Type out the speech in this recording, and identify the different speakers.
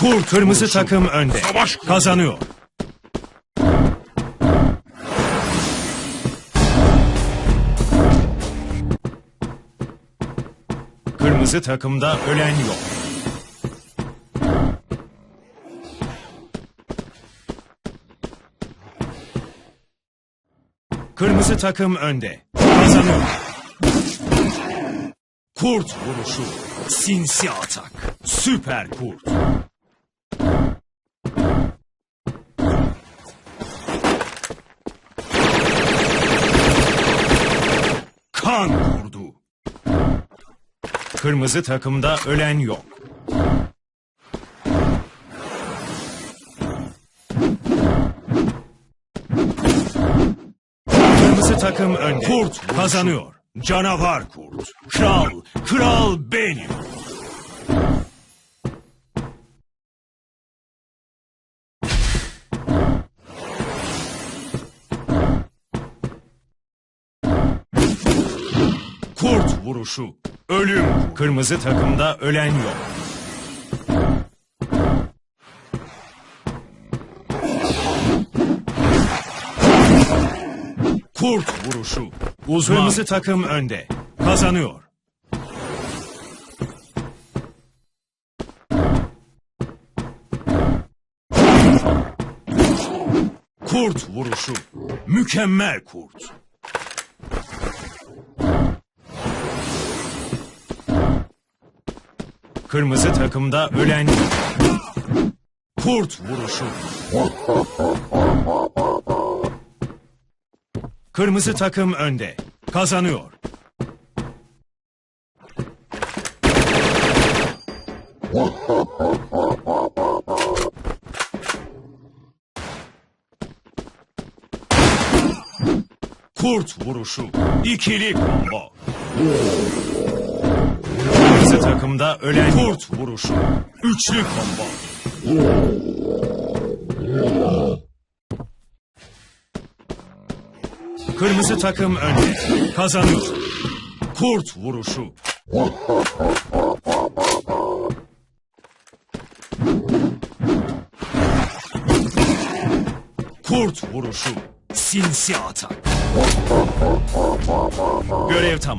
Speaker 1: Kur kırmızı takım önde.
Speaker 2: Savaş kuru.
Speaker 1: Kazanıyor. Kırmızı takımda ölen yok. Kırmızı takım önde. Kazanıyor. Kurt vuruşu. Sinsi atak. Süper kurt. Kırmızı takımda ölen yok. Kırmızı takım önde. Kurt kazanıyor. Canavar kurt. Kral, kral benim. Kurt vuruşu. Ölüm. Kırmızı takımda ölen yok. Kurt vuruşu. Uzman. Kırmızı takım önde. Kazanıyor. Kurt vuruşu. Mükemmel kurt. Kırmızı takımda ölen. Kurt vuruşu. Kırmızı takım önde. Kazanıyor. Kurt vuruşu. İkili combo. Takımda ölen kurt vuruşu. Üçlü combo. Kırmızı takım önde. Kazanıyor. Kurt vuruşu. Kurt vuruşu. Sinsi atak. Görev tamam.